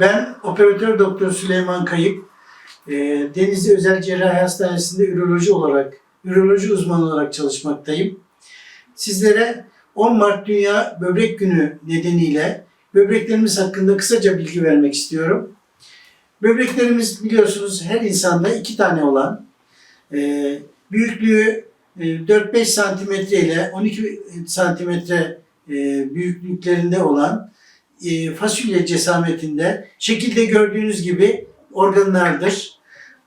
Ben operatör doktor Süleyman Kayık. Ee, Denizli Özel Cerrahi Hastanesi'nde üroloji olarak, üroloji uzmanı olarak çalışmaktayım. Sizlere 10 Mart Dünya Böbrek Günü nedeniyle böbreklerimiz hakkında kısaca bilgi vermek istiyorum. Böbreklerimiz biliyorsunuz her insanda iki tane olan, e, büyüklüğü e, 4-5 santimetre ile 12 santimetre e, büyüklüklerinde olan e, fasulye cesametinde şekilde gördüğünüz gibi organlardır.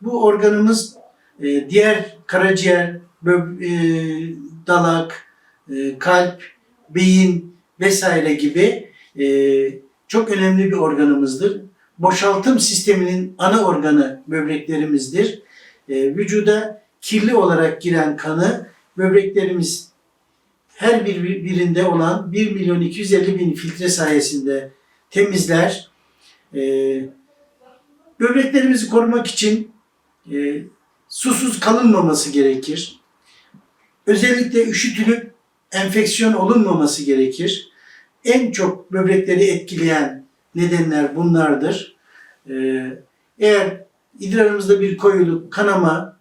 Bu organımız e, diğer karaciğer, e, dalak, e, kalp, beyin vesaire gibi çok önemli bir organımızdır. Boşaltım sisteminin ana organı böbreklerimizdir. Vücuda kirli olarak giren kanı böbreklerimiz her bir birinde olan 1 milyon 250 bin filtre sayesinde temizler. E, böbreklerimizi korumak için e, susuz kalınmaması gerekir. Özellikle üşütülüp enfeksiyon olunmaması gerekir. En çok böbrekleri etkileyen nedenler bunlardır. E, eğer idrarımızda bir koyuluk, kanama,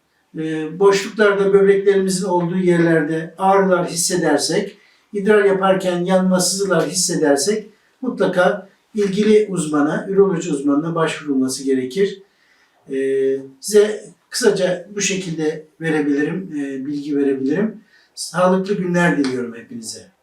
boşluklarda böbreklerimizin olduğu yerlerde ağrılar hissedersek, idrar yaparken yanma sızılar hissedersek mutlaka ilgili uzmana, üroloji uzmanına başvurulması gerekir. Ee, size kısaca bu şekilde verebilirim, e, bilgi verebilirim. Sağlıklı günler diliyorum hepinize.